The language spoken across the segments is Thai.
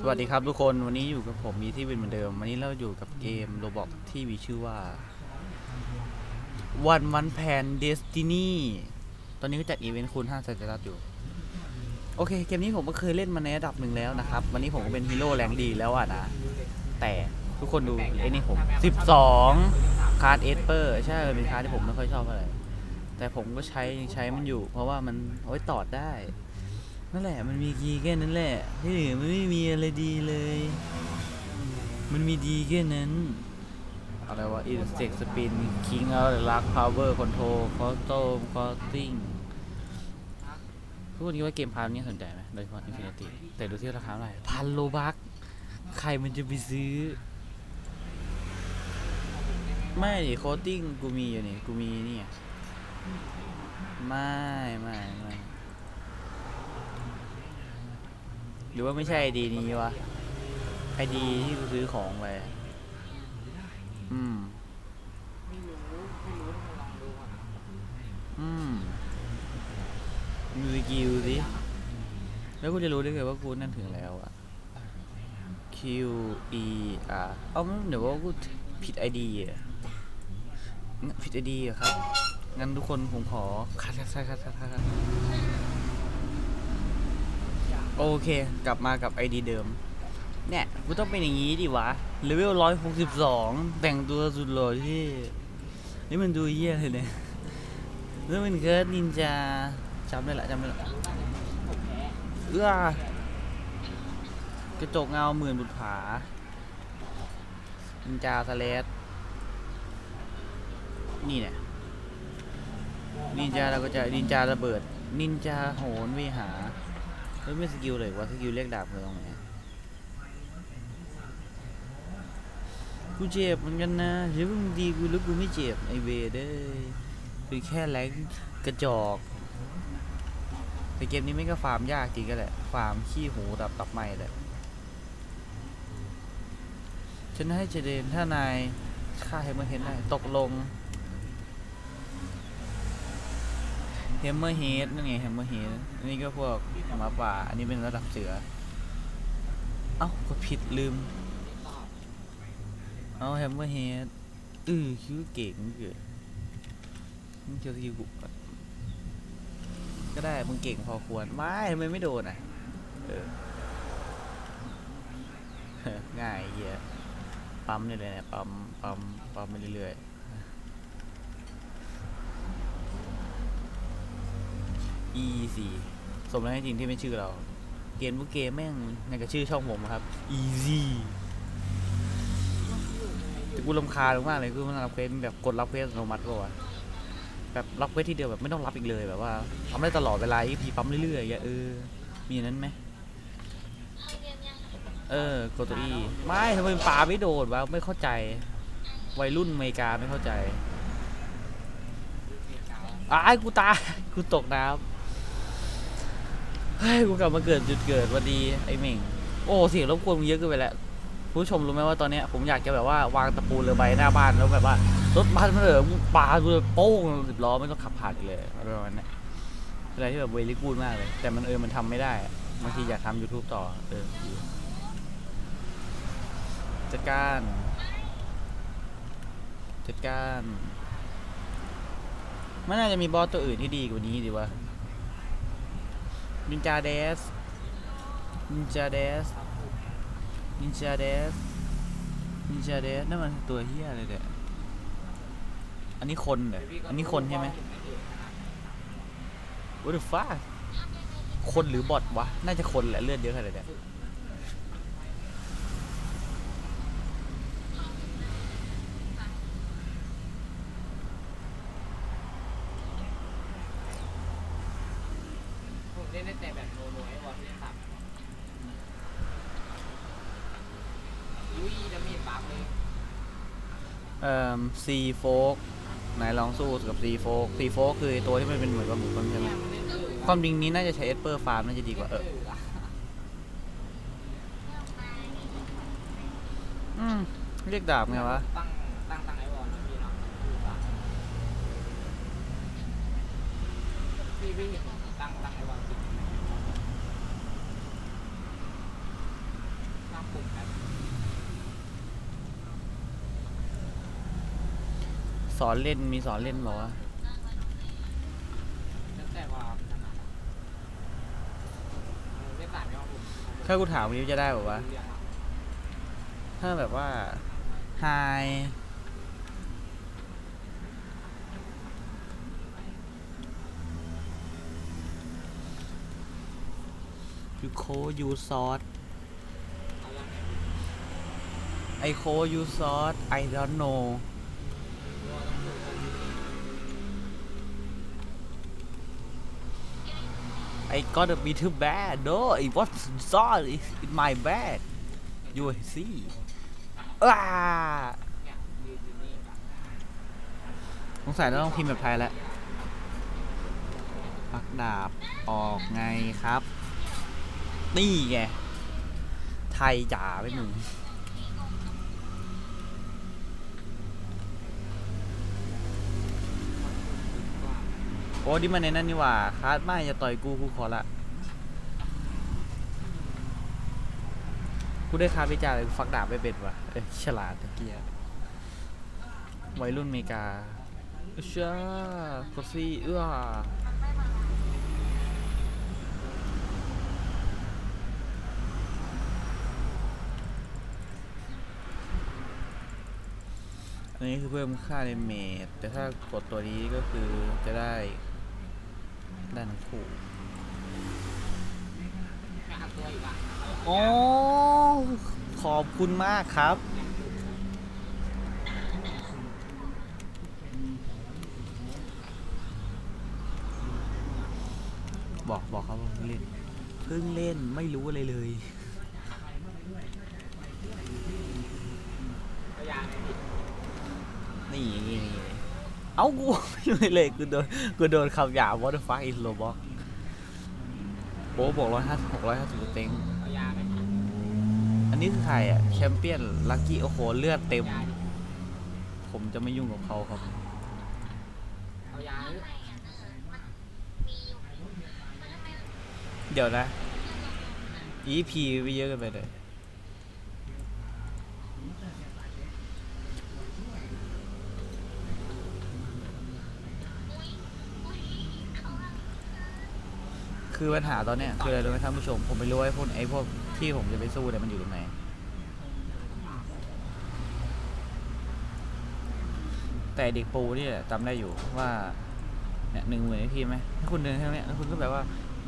สวัสดีครับทุกคนวันนี้อยู่กับผมมีที่วินเหมือนเดิม วันนี้เราอยู่กับเกมโรบอกที่มีชื่อว่าวันวันแพนเดสตินีตอนนี้ก็จัดอีเวนต์คูณ5สัจรัตอยู่ โอเค เกมนี้ผมก็เคยเล่นมาในระดับหนึ่งแล้วนะครับ วันนี้ผมก็เป็นฮีโร่แรงดีแล้วอะนะ แต่ทุกคนดูไอ้นี่ผม 12 คาร์ดเอสเปอร์ ใช่เป็นคาร์ดที่ผมไม่ค่อยชอบอะไร แต่ผมก็ใช้ยังใช้มันอยู่ เพราะว่ามันเอาไว้ตอดได้ นั่นแหละมันมีดีแค่นั้นแหละที่เหลือมันไม่มีอะไรดีเลย มันมีดีแค่นั้นอะไรวะ insect spin king out luck power control custom costing ทุกคนคิดว่าเกมพาร์ทนี้สนใจไหมโดยเฉพาะ infinity แต่ดูที่ราคาเท่าไหร่พันโลบักใครมันจะไปซื้อ ไม่ดิโคตติ้งกูมีอยู่นี่ กูมีนี่ไงไม่ ไม่ ไม่ หรือว่าไม่ใช่ไอดีนี้วะไอดีที่กูซื้อของไปอืมไม่รู้ไม่รู้ต้องลองดูก่อนอืมมีสกิลสิแล้วกูจะรู้ได้ไงว่ากูนั่นถึงแล้วอะ Q E R เอ้าเดี๋ยวว่ากูผิดไอดีอะผิดไอดีอะครับ งั้นทุกคนผมขอคัดคัดคัดคัดคัดคัด โอเค กลับมากับไอดีเดิม เนี่ยกูต้องเป็นอย่างนี้ดิวะเลเวลร้อยหกสิบสองแต่งตัวสุดหล่อที่ นี่มันดูเยี่ยเลยเนี่ยแล้วมันเกิดนินจาจำได้ละจำได้ละเอื้อกระจกเงาหมื่นบุตรผานินจาสเลสนี่เนี่ยนินจาเราก็จะนินจาระเบิด นินจาโหนวิหาร แล้วไม่สกิลเลยว่าสกิลเรียกดาบคือตรงไหนกูเจ็บเหมือนกันนะเดี๋ยวมึงดีกูแล้วกูไม่เจ็บไอเวเด้ยคือแค่แรงกระจอกแต่เกมนี้ไม่ก็ฟาร์มยากจริงก็แหละฟาร์มขี้หูตับตับไม่แหละฉันให้เจเดนถ้านายฆ่าเฮมเมอร์เฮดได้ตกลง เฮมเมอร์เฮดนั่นไงเฮมเมอร์เฮดอันนี้ก็พวกหมาป่า อันนี้เป็นระดับเสือ เอ้ากดผิดลืม เอาแฮมเมอร์เฮดอือคิวเก่งเกิดมึงเจอสกิลกูก่อนก็ได้ มึงเก่งพอควร ไม่ทำไมไม่โดนอะ เออ ง่ายเหี้ยปั๊มนี่เลยเนี่ยปั๊มปั๊มปั๊มไปเรื่อย E สี่สมแล้วจริงที่เป็นชื่อเรา เกมบุกเกมแม่งในกับชื่อช่องผมครับ Easy แต่กูรำคาญมากเลยคือมันรับเควสแบบกดรับเควสอัตโนมัติก็วะแบบรับเควสทีเดียวแบบไม่ต้องรับอีกเลยแบบว่าทำได้ตลอดเวลาอีพีปั๊มเรื่อยๆอย่างเงี้ยเออ มีอันนั้นไหมเออกดตัวอีไม่ทำไมปลาไม่โดดวะไม่เข้าใจ วัยรุ่นอเมริกาไม่เข้าใจอ้ายกูตายกูตกน้ำ เฮ้ยกูกลับมาเกิดจุดเกิดวันดีไอ้เหม่ง โอ้เสียงรบกวนมึงเยอะเกินไปแล้วผู้ชมรู้ไหมว่าตอนเนี้ยผมอยากจะแบบว่าวางตะปูเรือใบหน้าบ้านแล้วแบบว่ารถบัสมันเออปาดูเลยโป้งสิบล้อไม่ต้องขับผ่านอีกเลยอะไรประมาณนี้นอะไรที่แบบเวลิกูดมากเลย แต่มันเออมันทำไม่ได้บางทีอยากทำ YouTube ต่อเออจัดการจัดการมันน่าจะมีบอสตัวอื่นที่ดีกว่านี้ดีวะ นินจาเดสนินจาเดสนินจาเดสนินจาเดสนั่นมันตัวเฮียเลยเด็ดอันนี้คนเหรออันนี้คนใช่ไหม What the fuck คนหรือบอทวะ น่าจะคนแหละเลือดเยอะขนาดเนี้ย ผมเล่นได้แต่แบบโนโนไอ้บอลที่ต่ำอุ้ยดาเมจปั๊มเลย เอ่อซีโฟกไหนลองสู้กับซีโฟกซีโฟกคือตัวที่มันเป็นเหมือนกับหมูคนใช่ไหมความจริงนี้น่าจะใช้เอสเปอร์ฟาร์มน่าจะดีกว่าเอออืมเรียกดาบไงวะตั้งตั้งตั้งไอ้บอลนะพี่เนาะพี่พี่เห็นตั้งตั้งไอ้บอลสิ สอนเล่นมีสอนเล่นบอกว่าแล้วแต่ว่าถนัดอะเออเล่นสายไม่ว่าผมถ้ากูถามวันนี้จะได้บอกว่าถ้าแบบว่า hi you call you sauce เอายังไง I call you sauce I don't know I gotta bit too bad no it was sauce it's in my bag you see อ้าสงสัยเราต้องพิมพ์แบบไทยแล้วปักดาบออกไงครับ นี่ไง ไทยจ๋าไปหนึ่ง โอ้ดิมันในนั่นนี่หว่าคาดไม่จะต่อยกูกูขอละกูได้คาพิจารณ์เลยฟักดาบไปเป็นว่ะเอ้ยฉลาดตะเกียวัยรุ่นเมกาเชื่อโคซี่เอื้ออันนี้คือเพิ่มค่าในเมดแต่ถ้ากดตัวนี้ก็คือจะได้ ได้ทั้งคู่แค่หักอีกอะโอ้ขอบคุณมากครับบอกบอกเขาว่าเพิ่งเล่น เพิ่งเล่นไม่รู้อะไรเลย เอายางไงพี่ นี่นี่นี่ เอ้ากูไม่เลยกูโดนกูโดนคำหยาบ what the fuck is Roblox โอ้บอกร้อยห้าหกร้อยห้าสิบเต็งอันนี้คือใครอะ แชมเปี้ยน ลักกี้ โอ้โห เลือดเต็ม ผมจะไม่ยุ่งกับเขาครับเอายางดิเดี๋ยวนะ EP ไปเยอะกันไปเลย คือปัญหาตอนเนี้ยคืออะไรรู้ไหมท่านผู้ชม ผมไม่รู้ว่าไอ้พวกไอ้พวกที่ผมจะไปสู้เนี่ยมันอยู่ตรงไหน แต่เด็กปูเนี่ยจำได้อยู่ว่าเนี่ยหนึ่งหมื่นไอพีไหมถ้าคุณเดินแค่เนี้ยแล้วคุณก็แบบว่า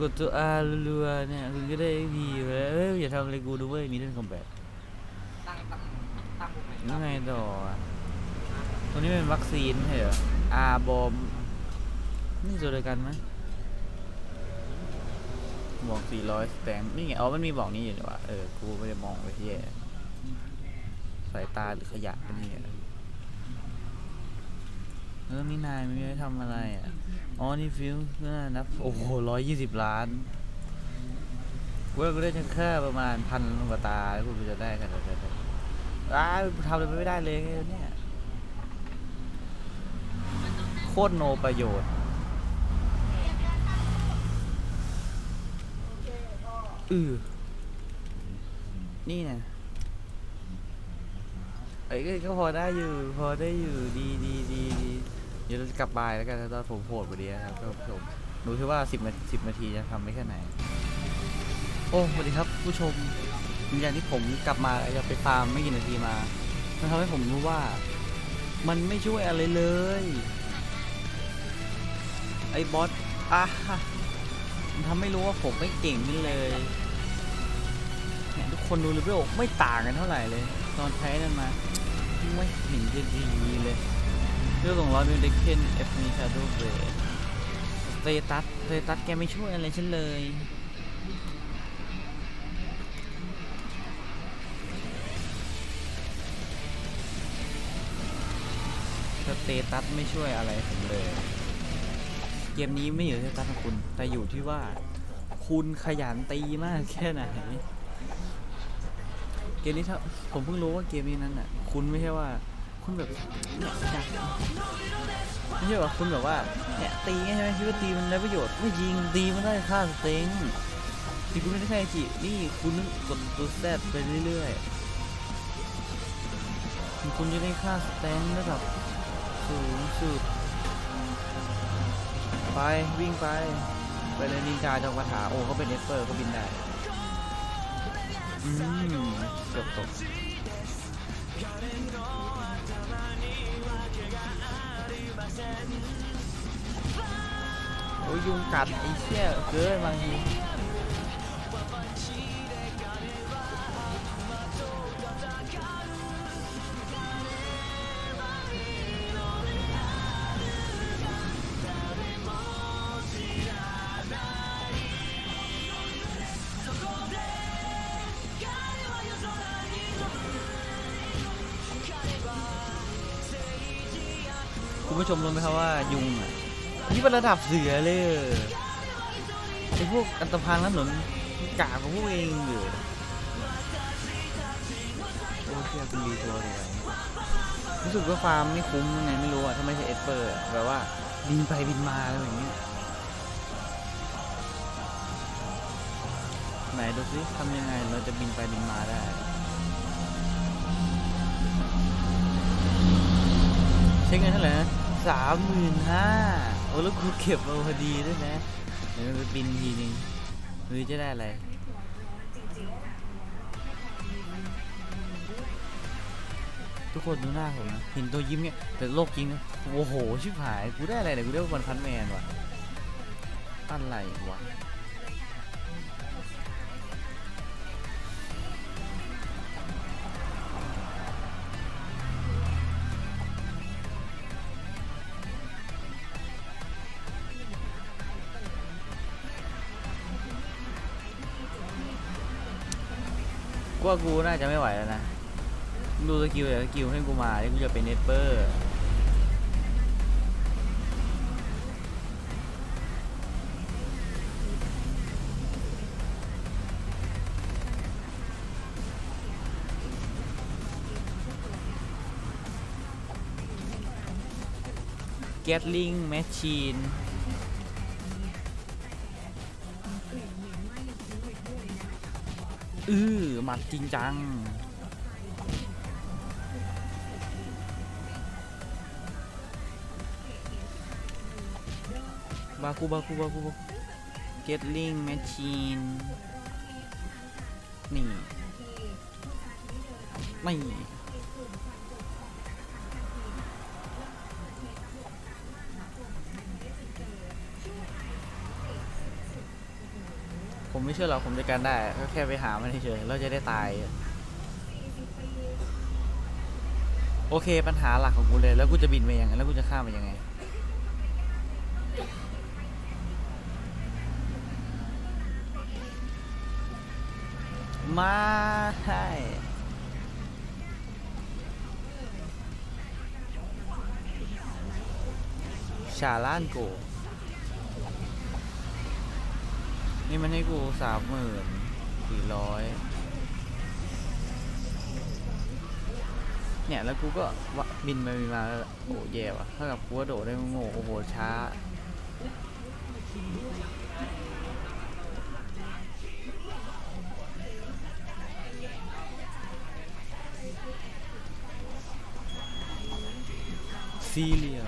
กดตัวอารัวๆเนี่ยคุณก็ได้พีแล้วเอ้ยอย่าทำอะไรกูด้วยมีเรื่องคอมแบทตั้งตั้งตั้งวงไหนยังไงต่ออะตัวนี้เป็นวัคซีนใช่เหรออาบอมนี่ตัวเดียวกันไหม บอก400สแตงนี่ไงอ๋อมันมีบอกนี้อยู่ดีว่าเออ กูไม่ได้มองไปที่สายตาหรือขยะปะเนี่เออนี่นายไม่ได้ทำอะไรอะ อ๋อ นี่ฟิวน่านับ โอ้โหร้อยยี่สิบล้านกูว่ากูได้แค่ประมาณพันกว่าตาแล้วกูจะได้ขนาดนั้นอ้าทำอะไรไม่ได้เลยเนี่ย โคตรโนประโยชน์ อือนี่นะไอ้ยก็ก็พอได้อยู่ พอได้อยู่ดีดีดีดีเดี๋ยวเราจะกลับบ่ายแล้วกันตอนผมโหดกว่านี้นะครับท่านผู้ชมดูที่ว่าสิบนาทีสิบนาทีจะทำได้แค่ไหน โอ้สวัสดีครับ ผู้ชมอย่างที่ผมกลับมาจะไปฟาร์มไม่กี่นาทีมามันทำให้ผมรู้ว่า มันไม่ช่วยอะไรเลย ไอ้บอสอะมันทำให้รู้ว่าผมไม่เก่งขึ้นเลย คนดูเลเวลไม่ต่างกันเท่าไหร่เลย ตอนใช้นั่นมาไม่เห็นจะดีเลยเรื่องของร้อยมิลเดคเคนเอฟมีชาโดเบรสเตตัสสเตตัสแกไม่ช่วยอะไรฉันเลยสเตตัสไม่ช่วยอะไรผมเลย เกมนี้ไม่อยู่ที่สเตตัสของคุณ แต่อยู่ที่ว่าคุณขยันตีมากแค่ไหน เกมนี้ถ้าผมเพิ่งรู้ว่าเกมนี้นั้นอะ คุณไม่ใช่ว่า คุณแบบเนี่ยอยากไม่ใช่ว่าคุณแบบว่าเนี่ยตีไงใช่ไหมคิดว่าตีมันได้ประโยชน์ไม่จริงตีมันได้ค่าสเต็งตีคุณไม่ได้แค่จีนี่คุณกดตัวแซดไปเรื่อยๆคุณจะได้ค่าสเต็งระดับสูงสุดไปวิ่งไปไปเลยนินจาจงกระถาโอ้เขาเป็นเอสเปอร์เขาบินได้ อืมเกือบตกโอ้ยยุงกัดไอ้เชี่ยเกินบางที ชมรู้ไหมครับว่ายุงอะนี่เป็นระดับเสือเลยไอพวกอันตรพานนั้นหนุนกาของพวกเองอยู่โอ้เชี่ยคุณดีตัวเลยรู้สึกว่าฟาร์มไม่คุ้มยังไงไม่รู้อะถ้าไม่ใช่เอสเปอร์แบบว่าบินไปบินมาอะไรอย่างเงี้ยไหนดูสิทำยังไงเราจะบินไปบินมาได้ใช้เงินเท่าไหร่นะ สามหมื่นห้าโอ้แล้วกูเก็บมาพอดีด้วยนะเดี๋ยวไปบินทีนึงหรือจะได้อะไรทุกคนดูหน้าผมนะเห็นตัวยิ้มเนี่ยแต่โลกจริงนะโอ้โหชิบหาย กูได้อะไรเนี่ยกูได้วันพันแมนว่ะอะไรวะ ว่ากูน่าจะไม่ไหวแล้วนะดูสกิลแต่สกิลให้กูมาที่กูจะเป็นเนตเปอร์เกตลิงแมชชีน อือหมัดจริงจัง บาคูบาคูบาคูบาเกตลิงแมชชีน นี่ ไม่ ผมไม่เชื่อหรอกผมจะการได้ ก็แค่ไปหามันเฉยๆเราจะได้ตาย โอเคปัญหาหลักของกูเลย แล้วกูจะบินไปยังไงแล้วกูจะข้ามไปยังไง มาให้ชาล้านโก นี่มันให้กูสามหมื่นสี่ร้อยเนี่ย แล้วกูก็บินไปบินมาแล้วโอ้แย่ว่ะเท่ากับกูว่าโดดได้โง่โอ้โหช้า ซีเรีย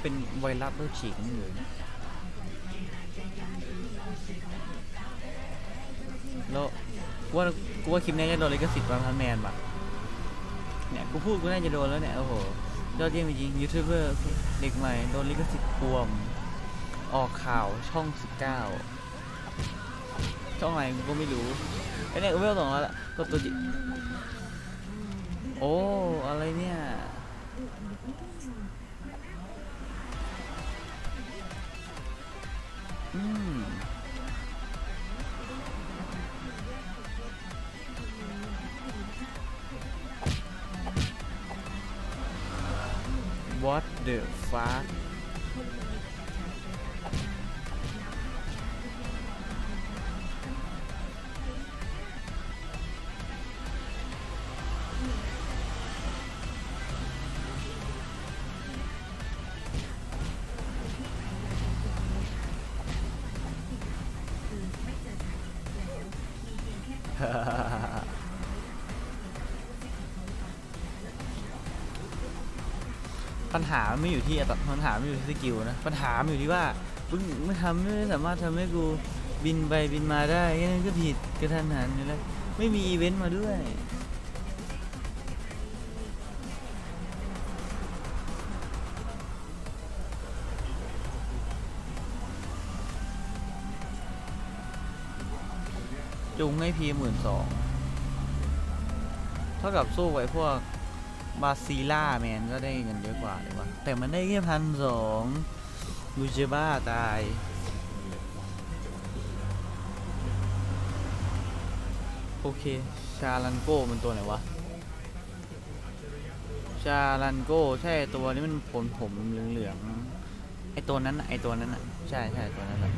เป็นไวรัสโรคฉีกนี่เลยแล้วกูว่ากูว่าคลิปนี้จะโดนลิขสิทธิ์วันพันแมนป่ะเนี่ยกูพูดกูน่าจะโดนแล้วเนี่ยโอ้โหยอดเยี่ยมจริงยูทูบเบอร์เด็กใหม่โดนลิขสิทธิ์ปวม ออกข่าวช่อง 19ช่องไหนกูก็ไม่รู้ไอ้เนี่ยกูไม่ต้องแล้วก็ตัวจิโอ้อะไรเนี่ย What the fuck หาไม่อยู่ที่อัตปัญหาไม่อยู่ที่สกิลนะปัญหามันอยู่ที่ว่ามึงไม่ทำไม่สามารถทำให้กูบินไปบินมาได้แค่นั้นก็ผิดกระทันหันอยู่แล้วไม่มีอีเวนต์มาด้วยจุงให้พีหมื่นสองเท่ากับสู้ไว้พวก บาซิล่าแมนก็ได้เงินเยอะกว่าเลยวะแต่มันได้แค่พันสองกูจะบ้าตายโอเค ชาลันโก้มันตัวไหนวะ ชาลันโก้ใช่ตัวนี้มันผมผมเหลืองๆไอตัวนั้นไอตัวนั้นน่ะ ใช่ใช่ตัวนั้นแหละ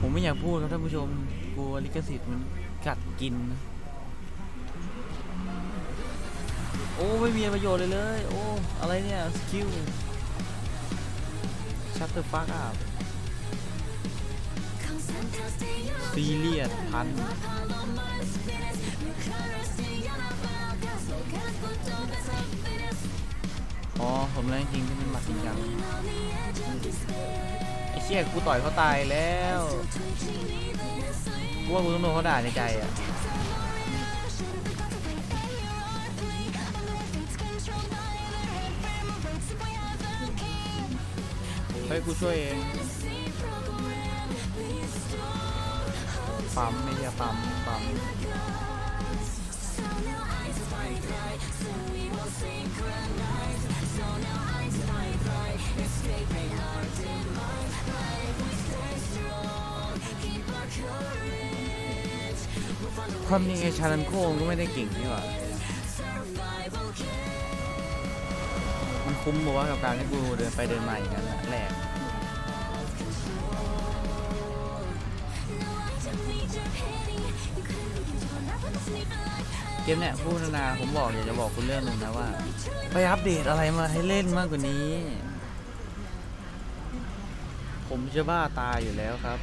ผมไม่อยากพูดครับท่านผู้ชมกลัวลิขสิทธิ์มันกัดกินโอ้ไม่มีประโยชน์เลยเลย โอ้อะไรเนี่ยสกิลชัตเตอร์ฟักอัพซีเรียสพันอ๋อผมเล่นจริงที่เป็นมัดจริงจังไอ้เชี่ยกูต่อยเขาตายแล้วกูว่ากูต้องโดนเขาด่าในใจอะ เฮ้ยกูช่วยเองปั๊มไม่ใช่ปั๊มปั๊มความจริงไอ้ชาลันโคงก็ไม่ได้เก่งนี่หว่ามันคุ้มบอกว่ากับการที่กูเดินไปเดินมาอย่างนั้น แหลกเกมเนี่ยพูดนาผมบอกอยากจะบอกคุณเรื่องหนึ่งนะว่า ไปอัปเดตอะไรมาให้เล่นมากกว่านี้ ผมจะบ้าตายอยู่แล้วครับ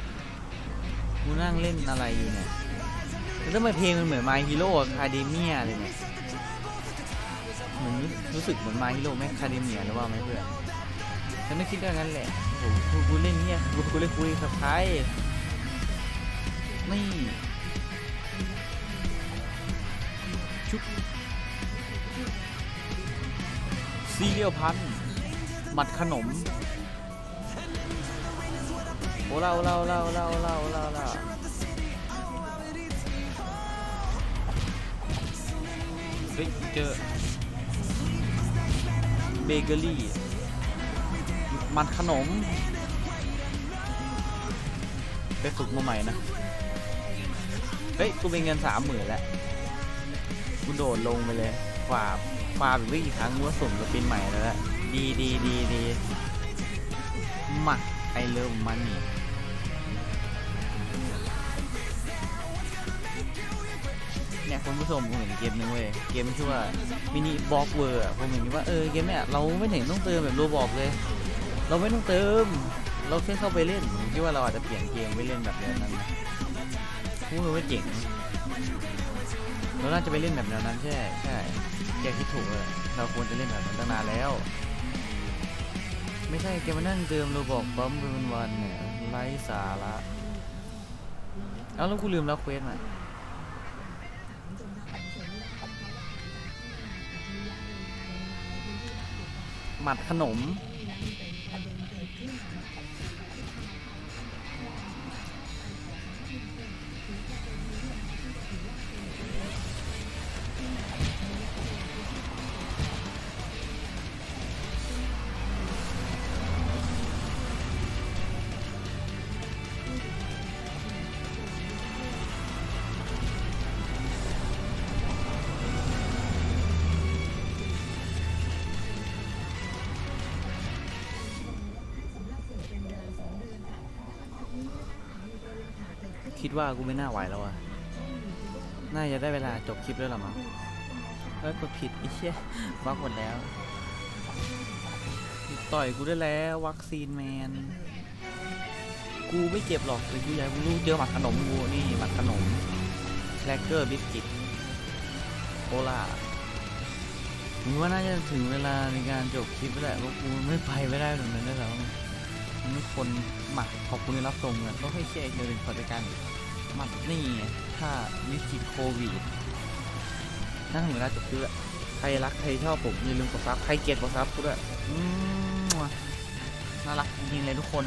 กูนั่งเล่นอะไรอยู่เนี่ยแล้วทำไมเพลงมันเหมือน My Hero Academia เลยเนี่ยเหมือนรู้สึกเหมือนมาฮิโร่แมคคาเดเมียหรือว่าไหมเพื่อน ฉันไม่คิดว่างั้นแหละโอ้โหกูเล่นเนี่ยกูกูเล่นคุยกับใครนี่ชุบซีเรียลพันธ์หมัดขนมโอ้เล่าเล่าเล่าเล่าเล่าเล่าเล่าเฮ้ยเจอเบเกอรี่ มันขนมไปฝึกมาใหม่นะ เฮ้ย กูเป็นเงินสามหมื่นแล้ว กูโดดลงไปเลยฝ่าฝ่าอีกไม่กี่ครั้งกูว่าสุ่มสปินใหม่แล้วแหละดีดีดีดีมาไอเลิฟมันนี่เนี่ยคุณผู้ชมผมเห็นเกมนึงเว้ยเกมชื่อว่ามินิบล็อกเวอร์ผมเห็นว่าเออเกมเนี่ยเราไม่เห็นต้องเติมแบบโรบอกเลย เราไม่ต้องเติม เราแค่เข้าไปเล่นผมคิดว่าเราอาจจะเปลี่ยนเกมไปเล่นแบบแนวนั้นนะพูดว่าเจ๋งเราน่าจะไปเล่นแบบแนวนั้นใช่ใช่แกคิดถูกเลยเราควรจะเล่นแบบนั้นตั้งนานแล้ว ไม่ใช่แกมานั่งเติมโรบอกปั๊มเป็นวันๆเนี่ยไร้สาระเอาแล้วกูลืมแล้วเควสมาหมัดขนม ว่ากูไม่น่าไหวแล้วอะน่าจะได้เวลาจบคลิปแล้วหรอมั้งเฮ้ยกดผิดไอ้เชี่ยวักหมดแล้ว ต่อยกูได้แล้ววัคซีนแมน กูไม่เจ็บหรอกแต่กูอยากกูรู้เจอหมัดขนมกูนี่หมัดขนมแครกเกอร์บิสกิตโคลาผมว่าน่าจะถึงเวลาในการจบคลิปแล้วแหละเพราะกูไม่ไปไม่ได้ตรงนั้นได้แล้วมีคนหมักขอบคุณที่รับชมกันก็ให้แค่เดินขอจัดการ มัดนี่ถ้าวิกฤตโควิดน่าถึงเวลาจบด้วยใครรักใครชอบผมอย่าลืมกดซับใครเกลียดกดซับกูด้วยน่ารักจริงเลยทุกคน